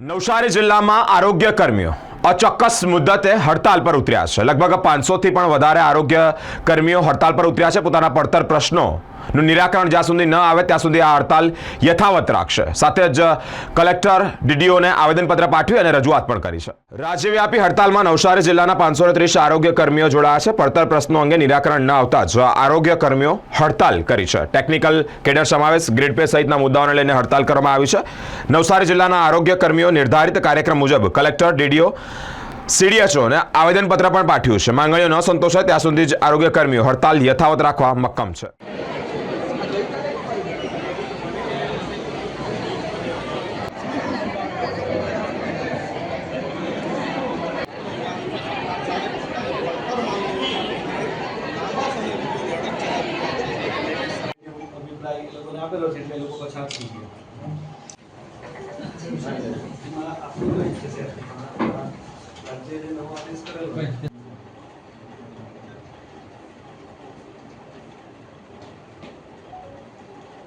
નવસારી જિલ્લામાં આરોગ્ય કર્મીઓ અચોક્કસ મુદ્દતે હડતાલ પર ઉતર્યા છે. લગભગ પાંચસોથી પણ વધારે આરોગ્ય કર્મીઓ હડતાલ પર ઉતર્યા છે. પોતાના પડતર પ્રશ્નોનું નિરાકરણ જ્યાં સુધી ન આવે, ત્યાં સુધી આ હડતાલ યથાવત રાખશે. સાથે જ કલેક્ટર ડીડીઓને આવેદનપત્ર પાઠવી અને રજૂઆત પણ કરી છે. રાજ્યવ્યાપી હડતાલમાં નવસારી જિલ્લાના પાંચસો ત્રીસ આરોગ્ય કર્મીઓ જોડાયા છે. પડતર પ્રશ્નો અંગે નિરાકરણ ન આવતા જ આરોગ્ય કર્મીઓ હડતાલ કરી છે. ટેકનિકલ કેડર સમાવેશ, ગ્રીડ પે સહિતના મુદ્દાઓને લઈને હડતાલ કરવામાં આવી છે. નવસારી જિલ્લાના આરોગ્ય કર્મીઓ નિર્ધારિત કાર્યક્રમ મુજબ કલેક્ટર, ડીડીઓ, સીડીએચઓને આવેદનપત્ર પણ પાઠવ્યું છે. માંગણીઓ ન સંતોષાય, ત્યાં સુધી જ આરોગ્ય કર્મીઓ હડતાલ યથાવત રાખવા મક્કમ છે. આપેલો છે એટલે લોકો પછાત થઈ ગયા.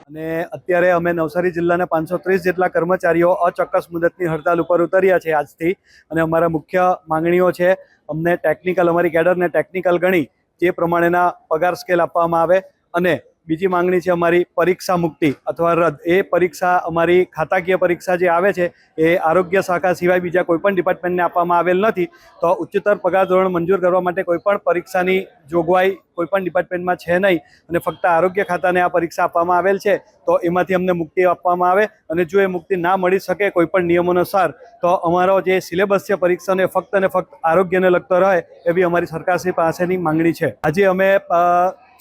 અને અત્યારે અમે નવસારી જિલ્લાના પાંચસો ત્રીસ જેટલા કર્મચારીઓ અચોક્કસ મુદતની હડતાલ ઉપર ઉતર્યા છે આજથી. અને અમારા મુખ્ય માંગણીઓ છે, અમને ટેકનિકલ અમારી કેડરને ટેકનિકલ ગણી, જે પ્રમાણેના પગાર સ્કેલ આપવામાં આવે. અને બીજી માંગણી છે અમારી પરીક્ષા મુક્તિ અથવા રદ. એ પરીક્ષા અમારી ખાતાકીય પરીક્ષા જે આવે છે, એ આરોગ્ય શાખા સિવાય બીજા કોઈપણ ડિપાર્ટમેન્ટને આપવામાં આવેલ નથી. તો ઉચ્ચતર પગાર ધોરણ મંજૂર કરવા માટે કોઈપણ પરીક્ષાની જોગવાઈ કોઈપણ ડિપાર્ટમેન્ટમાં છે નહીં અને ફક્ત આરોગ્ય ખાતાને આ પરીક્ષા આપવામાં આવેલ છે, તો એમાંથી અમને મુક્તિ આપવામાં આવે અને જો એ મુક્તિ ના મળી શકે કોઈપણ નિયમોનુસાર તો અમારો જે સિલેબસ છે પરીક્ષાને ફક્ત અને ફક્ત આરોગ્યને લગતો રહે એવી અમારી સરકારશ્રી પાસેની માંગણી છે. આજે અમે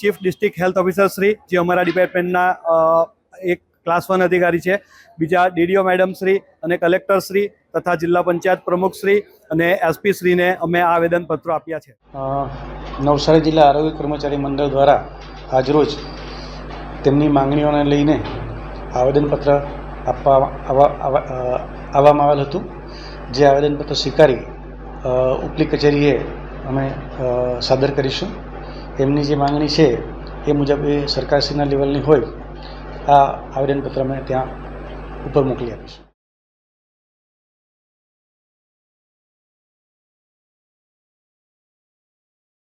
chief district health officer Shri, જે અમારા ડિપાર્ટમેન્ટના એક ક્લાસ વન અધિકારી છે. બીજા ડીડીઓ મેડમ શ્રી અને કલેક્ટર શ્રી તથા જિલ્લા પંચાયત પ્રમુખ શ્રી અને એસપી શ્રીને અમે આ આવેદનપત્રો આપ્યા છે. નવસારી જિલ્લા આરોગ્ય કર્મચારી મંડળ દ્વારા આજરોજ તેમની માંગણીઓને લઈને આવેદનપત્ર આપવા આવવામાં આવેલ હતું. જે આવેદનપત્ર સ્વીકારી ઉપલી કચેરીએ અમે સાદર કરીશું. એમની જે માંગણી છે એ મુજબ એ સરકારશ્રીના લેવલની હોય, આ આવેદનપત્ર અમે ત્યાં ઉપર મોકલી આપીશું.